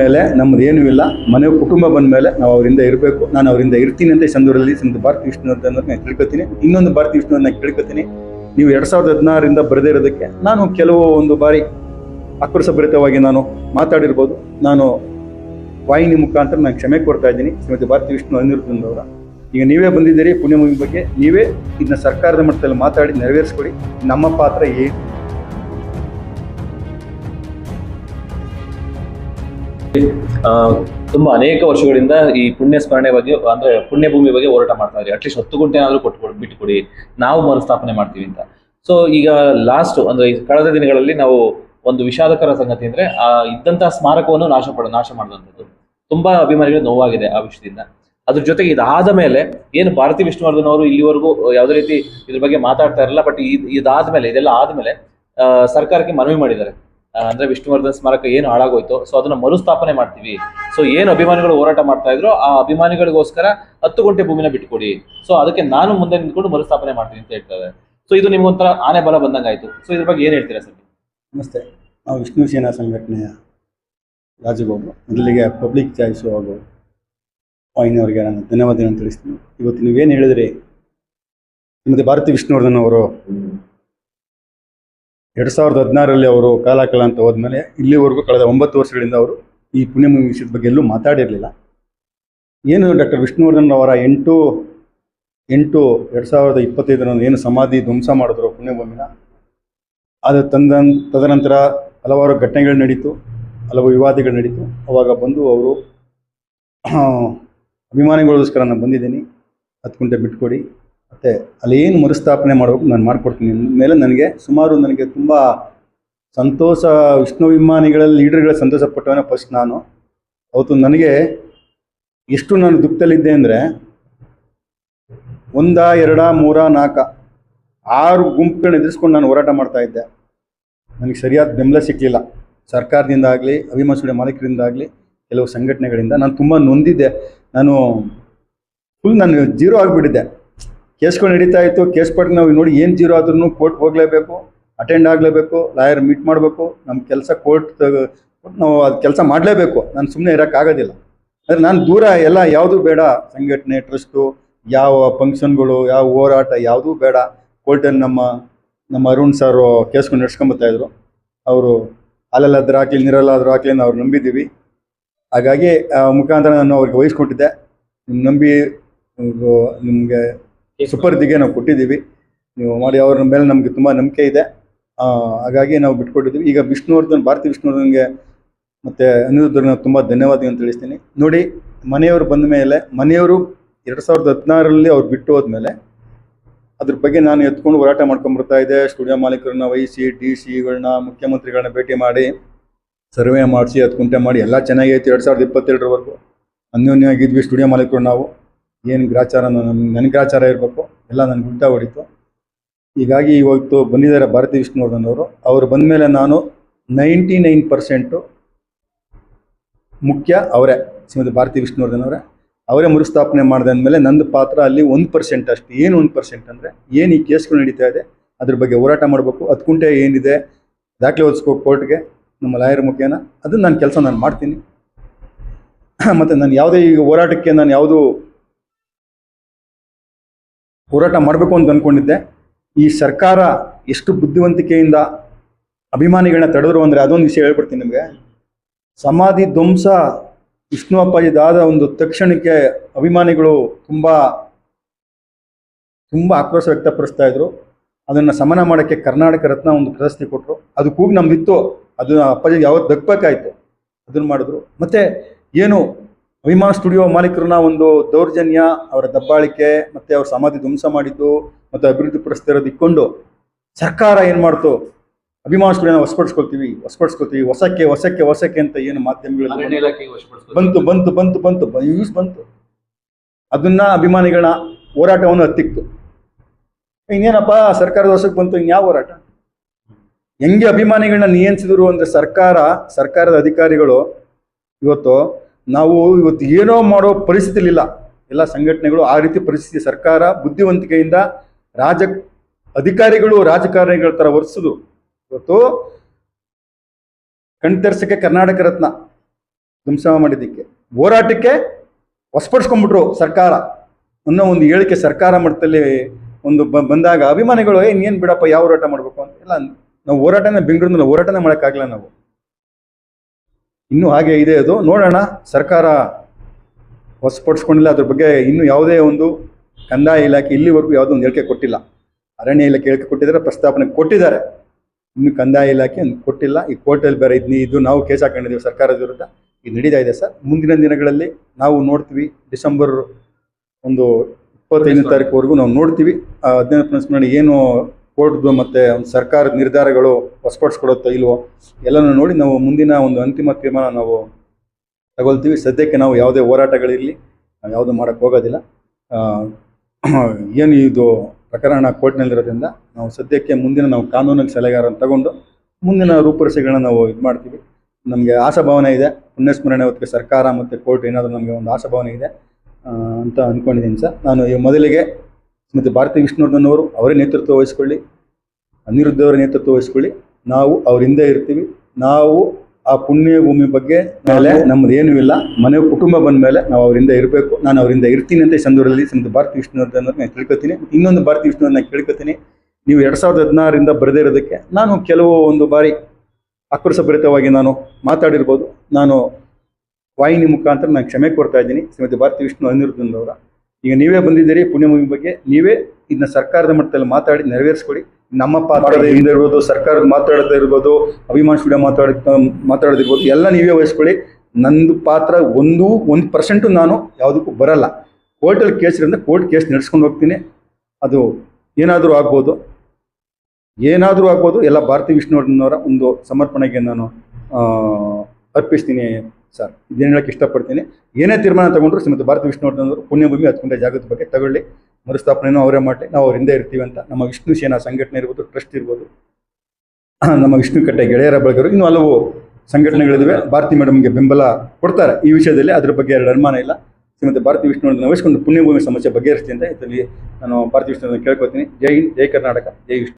ಮೇಲೆ ನಮ್ದು ಏನೂ ಇಲ್ಲ. ಮನೆ ಕುಟುಂಬ ಬಂದ ಮೇಲೆ ನಾವು ಅವರಿಂದ ಇರಬೇಕು. ನಾನು ಅವರಿಂದ ಇರ್ತೀನಿ ಅಂತ ಈ ಸಂದರ್ಭದಲ್ಲಿ ಒಂದು ಭಾರತಿ ಅಂತ ನಾನು ತಿಳ್ಕೊತೀನಿ. ಇನ್ನೊಂದು ಭಾರತಿ ವಿಷ್ಣುವನ್ನ ತಿಳ್ಕೊತೀನಿ. ನೀವು ಎರಡು ಸಾವಿರದ ಹದಿನಾರರಿಂದ ಬರದೇ ಇರೋದಕ್ಕೆ ನಾನು ಕೆಲವು ಒಂದು ಬಾರಿ ಆಕ್ರೋಶಭರಿತವಾಗಿ ನಾನು ಮಾತಾಡಿರ್ಬೋದು. ನಾನು ವಾಹಿನಿ ಮುಖಾಂತರ ನಾನು ಕ್ಷಮೆ ಕೊಡ್ತಾ ಇದ್ದೀನಿ ಶ್ರೀಮತಿ ಭಾರತಿ ವಿಷ್ಣು ಅನಿರುದ್ಧನ್ ಅವರ. ಈಗ ನೀವೇ ಬಂದಿದ್ದೀರಿ ಪುಣ್ಯಭೂಮಿ ಬಗ್ಗೆ ನೀವೇ ಇದನ್ನ ಸರ್ಕಾರದ ಮಟ್ಟದಲ್ಲಿ ಮಾತಾಡಿ ನೆರವೇರಿಸ್ಕೊಡಿ. ನಮ್ಮ ಪಾತ್ರ ಏನು? ತುಂಬಾ ಅನೇಕ ವರ್ಷಗಳಿಂದ ಈ ಪುಣ್ಯ ಸ್ಮರಣೆ ಬಗ್ಗೆ, ಅಂದ್ರೆ ಪುಣ್ಯ ಭೂಮಿ ಬಗ್ಗೆ ಹೋರಾಟ ಮಾಡ್ತಾ ಇದ್ರಿ ಅಟ್ಲೀಸ್ಟ್ ಹತ್ತು ಗಂಟೆ ಆದ್ರೂ ಕೊಟ್ಟು ಬಿಟ್ಕೊಡಿ ನಾವು ಮರುಸ್ಥಾಪನೆ ಮಾಡ್ತೀವಿ ಅಂತ. ಸೊ ಈಗ ಲಾಸ್ಟ್ ಅಂದ್ರೆ ಕಳೆದ ದಿನಗಳಲ್ಲಿ ನಾವು ಒಂದು ವಿಷಾದಕರ ಸಂಗತಿ ಅಂದ್ರೆ, ಆ, ಇದ್ದಂತಹ ಸ್ಮಾರಕವನ್ನು ನಾಶ ಪಡ, ನಾಶ ಮಾಡಿದಂಥದ್ದು. ತುಂಬಾ ಅಭಿಮಾನಿಗಳು ನೋವಾಗಿದೆ ಆ ವಿಷಯದಿಂದ. ಅದ್ರ ಜೊತೆಗೆ ಇದಾದ ಮೇಲೆ, ಏನು ಭಾರತಿ ವಿಷ್ಣುವರ್ಧನ್ ಅವರು ಇಲ್ಲಿವರೆಗೂ ಯಾವುದೇ ರೀತಿ ಇದ್ರ ಬಗ್ಗೆ ಮಾತಾಡ್ತಾ ಇರಲ್ಲ ಬಟ್ ಇದಾದ ಮೇಲೆ, ಇದೆಲ್ಲ ಆದ್ಮೇಲೆ ಸರ್ಕಾರಕ್ಕೆ ಮನವಿ ಮಾಡಿದ್ದಾರೆ. ಅಂದ್ರೆ ವಿಷ್ಣುವರ್ಧನ್ ಸ್ಮಾರಕ ಏನು ಹಾಳಾಗೋಯ್ತು ಸೊ ಅದನ್ನ ಮರುಸ್ಥಾಪನೆ ಮಾಡ್ತೀವಿ. ಸೊ ಏನು ಅಭಿಮಾನಿಗಳು ಹೋರಾಟ ಮಾಡ್ತಾ ಇದ್ರು, ಆ ಅಭಿಮಾನಿಗಳಿಗೋಸ್ಕರ ಹತ್ತು ಗಂಟೆ ಭೂಮಿನ ಬಿಟ್ಕೊಡಿ. ಸೊ ಅದಕ್ಕೆ ನಾನು ಮುಂದೆ ನಿಂತ್ಕೊಂಡು ಮರುಸ್ಥಾಪನೆ ಮಾಡ್ತೀನಿ ಅಂತ ಹೇಳ್ತಾರೆ. ಸೊ ಇದು ನಿಮ್ಗೊಂಥರ ಆನೆ ಬಲ ಬಂದಂಗಾಯ್ತು. ಸೊ ಇದ್ರ ಬಗ್ಗೆ ಏನ್ ಹೇಳ್ತೀರಾ ಸರ್? ನಮಸ್ತೆ. ನಾವು ವಿಷ್ಣು ಸೇನಾ ಸಂಘಟನೆಯ ರಾಜಗೋಬು ಮೊದಲಿಗೆ ಪಬ್ಲಿಕ್ ಚಾಯ್ಸು ಹಾಗೂ ವಾಹಿನಿಯವರಿಗೆ ನಾನು ಧನ್ಯವಾದಗಳನ್ನು ತಿಳಿಸ್ತೀನಿ. ಇವತ್ತು ನೀವೇನು ಹೇಳಿದ್ರಿ? ನಿಮ್ಮದೇ ಭಾರತಿ ವಿಷ್ಣುವರ್ಧನ್ ಅವರು ಎರಡು ಸಾವಿರದ ಹದಿನಾರರಲ್ಲಿ ಅವರು ಕಾಲಕಾಲ ಅಂತ ಹೋದ್ಮೇಲೆ ಇಲ್ಲಿವರೆಗೂ ಕಳೆದ ಒಂಬತ್ತು ವರ್ಷಗಳಿಂದ ಅವರು ಈ ಪುಣ್ಯಭೂಮಿ ವಿಷಯದ ಬಗ್ಗೆ ಎಲ್ಲೂ ಮಾತಾಡಿರಲಿಲ್ಲ. ಏನು ಡಾಕ್ಟರ್ ವಿಷ್ಣುವರ್ಧನ್ ಅವರ ಎಂಟು ಎಂಟು ಎರಡು ಸಾವಿರದ ಇಪ್ಪತ್ತೈದರಂದು ಏನು ಸಮಾಧಿ ಧ್ವಂಸ ಮಾಡಿದ್ರು ಪುಣ್ಯಭೂಮಿನ, ಅದು ತಂದ, ತದನಂತರ ಹಲವಾರು ಘಟನೆಗಳು ನಡೀತು, ಹಲವು ವಿವಾದಗಳು ನಡೀತು. ಅವಾಗ ಬಂದು ಅವರು ಅಭಿಮಾನಿಗಳಿಗೋಸ್ಕರ ನಾನು ಬಂದಿದ್ದೀನಿ. ಹತ್ತು ಗಂಟೆ ಬಿಟ್ಕೊಡಿ. ಮತ್ತು ಅಲ್ಲಿ ಏನು ಮರುಸ್ಥಾಪನೆ ಮಾಡಬೇಕು ನಾನು ಮಾಡಿಕೊಡ್ತೀನಿ. ಮೇಲೆ ನನಗೆ ಸುಮಾರು ನನಗೆ ತುಂಬ ಸಂತೋಷ, ವಿಷ್ಣು ಲೀಡರ್ಗಳ ಸಂತೋಷ ಪಟ್ಟವನೇ ಫಸ್ಟ್ ನಾನು. ಅವತ್ತು ನನಗೆ ಎಷ್ಟು ನಾನು ದುಃಖದಲ್ಲಿದ್ದೆ ಅಂದರೆ ಒಂದ, ಎರಡ, ಮೂರ, ನಾಲ್ಕ, ಆರು ಗುಂಪುಗಳನ್ನ ಎದುರಿಸ್ಕೊಂಡು ನಾನು ಹೋರಾಟ ಮಾಡ್ತಾ ಇದ್ದೆ. ನನಗೆ ಸರಿಯಾದ ಬೆಂಬಲ ಸಿಕ್ಕಲಿಲ್ಲ ಸರ್ಕಾರದಿಂದ ಆಗಲಿ ಅಭಿಮಾನಿಸುವ ಮಾಲೀಕರಿಂದ ಆಗಲಿ, ಕೆಲವು ಸಂಘಟನೆಗಳಿಂದ ನಾನು ತುಂಬ ನೊಂದಿದ್ದೆ. ನಾನು ಫುಲ್ ನಾನು ಜೀರೋ ಆಗಿಬಿಟ್ಟಿದ್ದೆ. ಕೇಸ್ಗಳು ನಡೀತಾ ಇತ್ತು, ಕೇಸ್ ಪಟ್ಟು ನಾವು ನೋಡಿ ಏನು ಜೀರೋ ಆದ್ರೂ ಕೋರ್ಟ್ ಹೋಗಲೇಬೇಕು ಅಟೆಂಡ್ ಆಗಲೇಬೇಕು ಲಾಯರ್ ಮೀಟ್ ಮಾಡಬೇಕು ನಮ್ಮ ಕೆಲಸ ಕೋರ್ಟ್ ನಾವು ಅದು ಕೆಲಸ ಮಾಡಲೇಬೇಕು. ನಾನು ಸುಮ್ಮನೆ ಇರೋಕ್ಕಾಗೋದಿಲ್ಲ ಆದರೆ ನಾನು ದೂರ ಎಲ್ಲ ಯಾವುದೂ ಬೇಡ, ಸಂಘಟನೆ ಟ್ರಸ್ಟು ಯಾವ ಫಂಕ್ಷನ್ಗಳು ಯಾವ ಹೋರಾಟ ಯಾವುದೂ ಬೇಡ. ಕೋರ್ಟಲ್ಲಿ ನಮ್ಮ ನಮ್ಮ ಅರುಣ್ ಸರ್ ಕೇಸ್ಕೊಂಡು ನಡ್ಸ್ಕೊಂಬತ್ತಾ ಅವರು ಹಾಲಲ್ಲಾದ್ರೂ ಹಾಕ್ಲಿ ನೀರಲ್ಲಾದ್ರೂ ಹಾಕ್ಲಿ ನಾವು ಅವ್ರು ನಂಬಿದ್ದೀವಿ. ಹಾಗಾಗಿ ಮುಖಾಂತರ ನಾನು ಅವ್ರಿಗೆ ವಹಿಸ್ಕೊಟ್ಟಿದ್ದೆ. ನಿಮ್ಮ ನಂಬಿ, ನಿಮಗೆ ಸುಪರ್ದಿಗೆ ನಾವು ಕೊಟ್ಟಿದ್ದೀವಿ. ನೀವು ಮಾಡಿ ಅವ್ರ ಮೇಲೆ ನಮಗೆ ತುಂಬ ನಂಬಿಕೆ ಇದೆ. ಹಾಗಾಗಿ ನಾವು ಬಿಟ್ಕೊಟ್ಟಿದ್ದೀವಿ. ಈಗ ವಿಷ್ಣುವರ್ಧನ್, ಭಾರತಿ ವಿಷ್ಣುವರ್ಧನ್ಗೆ ಮತ್ತು ಅನಿರುದ್ಧನ ತುಂಬ ಧನ್ಯವಾದಗಳನ್ನು ತಿಳಿಸ್ತೀನಿ. ನೋಡಿ, ಮನೆಯವರು ಬಂದ ಮೇಲೆ, ಮನೆಯವರು ಎರಡು ಸಾವಿರದ ಹದಿನಾರರಲ್ಲಿ ಅವ್ರು ಬಿಟ್ಟು ಹೋದ್ಮೇಲೆ ಅದ್ರ ಬಗ್ಗೆ ನಾನು ಎತ್ಕೊಂಡು ಹೋರಾಟ ಮಾಡ್ಕೊಂಡ್ಬರ್ತಾ ಇದ್ದೆ. ಸ್ಟುಡಿಯೋ ಮಾಲೀಕರನ್ನ ವಹಿಸಿ, ಡಿ ಸಿಗಳನ್ನ ಮುಖ್ಯಮಂತ್ರಿಗಳನ್ನ ಭೇಟಿ ಮಾಡಿ, ಸರ್ವೆ ಮಾಡಿಸಿ, ಹತ್ತು ಕುಂಟೆ ಮಾಡಿ, ಎಲ್ಲ ಚೆನ್ನಾಗೈತೆ. ಎರಡು ಸಾವಿರದ ಇಪ್ಪತ್ತೆರಡರವರೆಗೂ ಅನ್ಯೋನ್ಯವಾಗಿದ್ವಿ ಸ್ಟುಡಿಯೋ ಮಾಲೀಕರು ನಾವು. ಏನು ಗ್ರಾಚಾರ ನನ್ನ ಗ್ರಾಚಾರ ಇರಬೇಕು, ಎಲ್ಲ ನನಗೆ ಉಲ್ಟಾ ಹೊಡಿತು. ಹೀಗಾಗಿ ಇವತ್ತು ಬಂದಿದ್ದಾರೆ ಭಾರತಿ ವಿಷ್ಣುವರ್ಧನ್ ಅವರು. ಅವರು ಬಂದ ಮೇಲೆ ನಾನು ನೈಂಟಿ ನೈನ್ ಪರ್ಸೆಂಟು ಮುಖ್ಯ ಅವರೇ, ಶ್ರೀಮತಿ ಭಾರತಿ ವಿಷ್ಣುವರ್ಧನ್ ಅವರೇ. ಅವರೇ ಮರುಸ್ಥಾಪನೆ ಮಾಡಿದಂದಮೇಲೆ ನಂದು ಪಾತ್ರ ಅಲ್ಲಿ ಒಂದು ಪರ್ಸೆಂಟ್ ಅಷ್ಟು. ಏನು ಒಂದು ಪರ್ಸೆಂಟ್ ಅಂದರೆ, ಏನು ಈ ಕೇಸ್ಗಳು ನಡೀತಾ ಇದೆ, ಅದ್ರ ಬಗ್ಗೆ ಹೋರಾಟ ಮಾಡಬೇಕು. ಹತ್ತು ಕುಂಟೆ ಏನಿದೆ, ದಾಖಲೆ ಓದಿಸ್ಕೋ ಕೋರ್ಟ್ಗೆ, ನಮ್ಮ ಲಾಯರ್ ಮುಖೇನ ಅದು ನಾನು ಕೆಲಸ ನಾನು ಮಾಡ್ತೀನಿ. ಮತ್ತು ನಾನು ಯಾವುದೇ ಈಗ ಹೋರಾಟಕ್ಕೆ ನಾನು ಯಾವುದು ಹೋರಾಟ ಮಾಡಬೇಕು ಅಂತ ಅಂದ್ಕೊಂಡಿದ್ದೆ ಈ ಸರ್ಕಾರ ಎಷ್ಟು ಬುದ್ಧಿವಂತಿಕೆಯಿಂದ ಅಭಿಮಾನಿಗಳನ್ನ ತಡೆದ್ರು ಅಂದರೆ ಅದೊಂದು ವಿಷಯ ಹೇಳ್ಬಿಡ್ತೀನಿ ನಿಮಗೆ. ಸಮಾಧಿ ಧ್ವಂಸ ವಿಷ್ಣು ಅಪ್ಪಾಜಿದಾದ ಒಂದು ತಕ್ಷಣಕ್ಕೆ ಅಭಿಮಾನಿಗಳು ತುಂಬ ತುಂಬ ಆಕ್ರೋಶ ವ್ಯಕ್ತಪಡಿಸ್ತಾ ಇದ್ರು. ಅದನ್ನು ಸಮನ ಮಾಡೋಕ್ಕೆ ಕರ್ನಾಟಕ ರತ್ನ ಒಂದು ಪ್ರಶಸ್ತಿ ಕೊಟ್ಟರು ಅದು ಕೂಗು ನಮ್ದಿತ್ತು. ಅದನ್ನು ಅಪ್ಪಾಜಿಗೆ ಯಾವತ್ತು ದಕ್ಕಬೇಕಾಯ್ತು ಅದನ್ನು ಮಾಡಿದ್ರು. ಮತ್ತೆ ಏನು ಅಭಿಮಾನ ಸ್ಟುಡಿಯೋ ಮಾಲೀಕರನ್ನ ಒಂದು ದೌರ್ಜನ್ಯ ಅವರ ದಬ್ಬಾಳಿಕೆ ಮತ್ತೆ ಅವ್ರ ಸಮಾಧಿ ಧ್ವಂಸ ಮಾಡಿದ್ದು ಮತ್ತು ಅಭಿವೃದ್ಧಿ ಪಡಿಸ್ತಿರೋದು ಸರ್ಕಾರ ಏನು ಮಾಡ್ತು? ಅಭಿಮಾನ ಸ್ಟುಡಿಯೋನ ಹೊಸಪಡಿಸ್ಕೊಳ್ತೀವಿ ವಶಪಡಿಸ್ಕೊಳ್ತೀವಿ. ಹೊಸಕ್ಕೆ ಹೊಸಕ್ಕೆ ಹೊಸಕ್ಕೆ ಅಂತ ಏನು ವಶಪಡಿಸ್ಬೇಕು. ಬಂತು ಬಂತು ಬಂತು ಬಂತು ಯೂಸ್ ಬಂತು. ಅದನ್ನ ಅಭಿಮಾನಿಗಳ ಹೋರಾಟವನ್ನು ಹತ್ತಿಕ್ತು. ಇನ್ನೇನಪ್ಪ ಸರ್ಕಾರದ ವಶಕ್ಕೆ ಬಂತು ಇನ್ಯಾವ ಹೋರಾಟ? ಹೆಂಗೆ ಅಭಿಮಾನಿಗಳನ್ನ ನಿಯಂತ್ರಿಸಿದ್ರು ಅಂದ್ರೆ ಸರ್ಕಾರ ಸರ್ಕಾರದ ಅಧಿಕಾರಿಗಳು ಇವತ್ತು ನಾವು ಇವತ್ತು ಏನೋ ಮಾಡೋ ಪರಿಸ್ಥಿತಿಲಿಲ್ಲ. ಎಲ್ಲ ಸಂಘಟನೆಗಳು ಆ ರೀತಿ ಪರಿಸ್ಥಿತಿ ಸರ್ಕಾರ ಬುದ್ಧಿವಂತಿಕೆಯಿಂದ ರಾಜ ಅಧಿಕಾರಿಗಳು ರಾಜಕಾರಣಿಗಳ ತರ ವರ್ತಿಸಿದ್ರು ಇವತ್ತು ಕಣ್ತರ್ಸಕ್ಕೆ ಕರ್ನಾಟಕ ರತ್ನ ಧ್ವಂಸ ಮಾಡಿದ್ದಕ್ಕೆ, ಹೋರಾಟಕ್ಕೆ ಹೊಸಪಡಿಸ್ಕೊಂಡ್ಬಿಟ್ರು ಸರ್ಕಾರ. ಅನ್ನೋ ಒಂದು ಹೇಳಿಕೆ ಸರ್ಕಾರ ಮಟ್ಟದಲ್ಲಿ ಒಂದು ಬಂದಾಗ ಅಭಿಮಾನಿಗಳು ಏನು ಬಿಡಪ್ಪ, ಯಾವ ಹೋರಾಟ ಮಾಡಬೇಕು? ಅಂತ. ಎಲ್ಲ ನಾವು ಹೋರಾಟನ ಬೆಂಗಳೂರಿನಲ್ಲಿ ಹೋರಾಟನೇ ಮಾಡೋಕ್ಕಾಗಲ್ಲ ನಾವು. ಇನ್ನೂ ಹಾಗೆ ಇದೆ ಅದು. ನೋಡೋಣ. ಸರ್ಕಾರ ಹೊಸಪಡಿಸ್ಕೊಂಡಿಲ್ಲ. ಅದ್ರ ಬಗ್ಗೆ ಇನ್ನೂ ಯಾವುದೇ ಒಂದು ಕಂದಾಯ ಇಲಾಖೆ ಇಲ್ಲಿವರೆಗೂ ಯಾವುದೋ ಒಂದು ಹೇಳಿಕೆ ಕೊಟ್ಟಿಲ್ಲ. ಅರಣ್ಯ ಇಲಾಖೆ ಹೇಳಿಕೆ ಕೊಟ್ಟಿದ್ದಾರೆ, ಪ್ರಸ್ತಾಪನೆ ಕೊಟ್ಟಿದ್ದಾರೆ. ಇನ್ನು ಕಂದಾಯ ಇಲಾಖೆ ಕೊಟ್ಟಿಲ್ಲ. ಈ ಕೋರ್ಟಲ್ಲಿ ಬೇರೆ ಇದ್ನಿ, ಇದು ನಾವು ಕೇಸ್ ಹಾಕೊಂಡಿದ್ದೀವಿ ಸರ್ಕಾರದ ವಿರುದ್ಧ. ಇದು ನಡೀತಾ ಇದೆ ಸರ್. ಮುಂದಿನ ದಿನಗಳಲ್ಲಿ ನಾವು ನೋಡ್ತೀವಿ. ಡಿಸೆಂಬರ್ ಒಂದು ಇಪ್ಪತ್ತೈದನೇ ತಾರೀಕುವರೆಗೂ ನಾವು ನೋಡ್ತೀವಿ. ಹದಿನೈದು ಪುನಸ್ಮರಣೆ ಏನು ಕೋರ್ಟ್ದು ಮತ್ತು ಒಂದು ಸರ್ಕಾರದ ನಿರ್ಧಾರಗಳು ಹೊಸಪಡಿಸ್ಕೊಡುತ್ತೋ ಇಲ್ವೋ, ಎಲ್ಲನೂ ನೋಡಿ ನಾವು ಮುಂದಿನ ಒಂದು ಅಂತಿಮ ತೀರ್ಮಾನ ನಾವು ತಗೊಳ್ತೀವಿ. ಸದ್ಯಕ್ಕೆ ನಾವು ಯಾವುದೇ ಹೋರಾಟಗಳಿರಲಿ, ನಾವು ಯಾವುದೂ ಮಾಡೋಕ್ಕೆ ಹೋಗೋದಿಲ್ಲ. ಏನು ಇದು ಪ್ರಕರಣ ಕೋರ್ಟ್ನಲ್ಲಿರೋದ್ರಿಂದ ನಾವು ಸದ್ಯಕ್ಕೆ ಮುಂದಿನ ನಾವು ಕಾನೂನಿನ ಸಲಹೆಗಾರನ ತಗೊಂಡು ಮುಂದಿನ ರೂಪುರೇಷೆಗಳನ್ನ ನಾವು ಇದು ಮಾಡ್ತೀವಿ. ನಮಗೆ ಆಶಾಭಾವನೆ ಇದೆ. ಪುಣ್ಯಸ್ಮರಣೆ ಹೊತ್ತಿಗೆ ಸರ್ಕಾರ ಮತ್ತು ಕೋರ್ಟ್ ಏನಾದರೂ ನಮಗೆ ಒಂದು ಆಶಾಭಾವನೆ ಇದೆ ಅಂತ ಅಂದ್ಕೊಂಡಿದ್ದೀನಿ ಸರ್. ನಾನು ಈ ಮೊದಲಿಗೆ ಶ್ರೀಮತಿ ಭಾರತಿ ವಿಷ್ಣುವರ್ಧನ್ ಅವರು ಅವರೇ ನೇತೃತ್ವ ವಹಿಸ್ಕೊಳ್ಳಿ. ಅನಿರುದ್ಧ ಅವರ ನೇತೃತ್ವ ವಹಿಸ್ಕೊಳ್ಳಿ. ನಾವು ಅವ್ರ ಹಿಂದೆ ಇರ್ತೀವಿ. ನಾವು ಆ ಪುಣ್ಯ ಭೂಮಿ ಬಗ್ಗೆ ಮೇಲೆ ನಮ್ದು ಏನೂ ಇಲ್ಲ. ಮನೆ ಕುಟುಂಬ ಬಂದ ಮೇಲೆ ನಾವು ಅವರಿಂದ ಇರಬೇಕು. ನಾನು ಅವರಿಂದ ಇರ್ತೀನಿ ಅಂತ ಈ ಸಂದರ್ಭದಲ್ಲಿ ಶ್ರೀಮತಿ ಭಾರತಿ ವಿಷ್ಣುವರ್ಧನ್ ನಾನು ತಿಳ್ಕೊತೀನಿ. ಇನ್ನೊಂದು ಭಾರತಿ ವಿಷ್ಣುವರ್ಧನ್ ಕೇಳ್ಕೊತೀನಿ. ನೀವು ಎರಡು ಸಾವಿರದ ಹದಿನಾರರಿಂದ ಬರೆದಿರೋದಕ್ಕೆ ಇರೋದಕ್ಕೆ ನಾನು ಕೆಲವು ಒಂದು ಬಾರಿ ಆಕ್ರೋಶಭರಿತವಾಗಿ ನಾನು ಮಾತಾಡಿರ್ಬೋದು. ನಾನು ವಾಹಿನಿ ಮುಖಾಂತರ ನಾನು ಕ್ಷಮೆ ಕೊಡ್ತಾ ಇದ್ದೀನಿ. ಶ್ರೀಮತಿ ಭಾರತಿ ವಿಷ್ಣು ಅನಿರುದ್ಧನವರ ಈಗ ನೀವೇ ಬಂದಿದ್ದೀರಿ ಪುಣ್ಯಭೂಮಿ ಬಗ್ಗೆ ನೀವೇ ಇದನ್ನ ಸರ್ಕಾರದ ಮಟ್ಟದಲ್ಲಿ ಮಾತಾಡಿ ನೆರವೇರಿಸ್ಕೊಡಿ. ನಮ್ಮ ಪಾತ್ರದಿಂದ ಇರ್ಬೋದು ಸರ್ಕಾರದ ಮಾತಾಡೋದೇ ಇರ್ಬೋದು ಅಭಿಮಾನ್ ಸ್ಟುಡಿಯೋ ಮಾತಾಡ ಮಾತಾಡೋದಿರ್ಬೋದು ಎಲ್ಲ ನೀವೇ ವಹಿಸ್ಕೊಳ್ಳಿ. ನಂದು ಪಾತ್ರ ಒಂದು ಒಂದು ಪರ್ಸೆಂಟು ನಾನು ಯಾವುದಕ್ಕೂ ಬರಲ್ಲ. ಕೋರ್ಟಲ್ಲಿ ಕೇಸ್ ಇರೋದ್ರಿಂದ ಕೋರ್ಟ್ ಕೇಸ್ ನಡೆಸ್ಕೊಂಡು ಹೋಗ್ತೀನಿ. ಅದು ಏನಾದರೂ ಆಗ್ಬೋದು. ಏನಾದರೂ ಆಗ್ಬೋದು ಎಲ್ಲ ಭಾರತಿ ವಿಷ್ಣುವರ್ಧನವರ ಒಂದು ಸಮರ್ಪಣೆಗೆ ನಾನು ಅರ್ಪಿಸ್ತೀನಿ. ಸರ್ ಇದನ್ನು ಹೇಳಕ್ಕೆ ಇಷ್ಟಪಡ್ತೀನಿ. ಏನೇ ತೀರ್ಮಾನ ತಗೊಂಡ್ರು ಶ್ರೀಮತಿ ಭಾರತ ವಿಷ್ಣುವರ್ಧನ್ ಪುಣ್ಯಭೂಮಿ ಹತ್ಕೊಂಡೆ ಜಾಗದ ಬಗ್ಗೆ ತಗೊಳ್ಳಿ. ಮರುಸ್ಥಾಪನೆಯನ್ನು ಅವರೇ ಮಾಡಿ ನಾವು ಅವ್ರ ಹಿಂದೆ ಇರ್ತೀವಿ ಅಂತ. ನಮ್ಮ ವಿಷ್ಣು ಸೇನಾ ಸಂಘಟನೆ ಇರ್ಬೋದು, ಟ್ರಸ್ಟ್ ಇರ್ಬೋದು. ನಮ್ಮ ವಿಷ್ಣು ಕಟ್ಟೆ ಗೆಳೆಯರ ಬಳಗರು. ಇನ್ನು ಹಲವು ಸಂಘಟನೆಗಳಿವೆ ಭಾರತಿ ಮೇಡಮ್ಗೆ ಬೆಂಬಲ ಕೊಡ್ತಾರೆ. ಈ ವಿಷಯದಲ್ಲಿ ಅದ್ರ ಬಗ್ಗೆ ಎರಡು ಅನುಮಾನ ಇಲ್ಲ. ಶ್ರೀಮತಿ ಭಾರತಿ ವಿಷ್ಣುವರ್ಧನ್ ವಹಿಸ್ಕೊಂಡು ಪುಣ್ಯಭೂಮಿ ಸಮಸ್ಯೆ ಬಗೆಹರಿಸ್ತೀನಿ ಅಂತ ಇದರಲ್ಲಿ ನಾನು ಭಾರತಿ ವಿಷ್ಣುವರ್ಧನ್ ಕೇಳ್ಕೊತೀನಿ. ಜೈ ಹಿಂದ್, ಜೈ ಕರ್ನಾಟಕ, ಜೈ ವಿಷ್ಣು.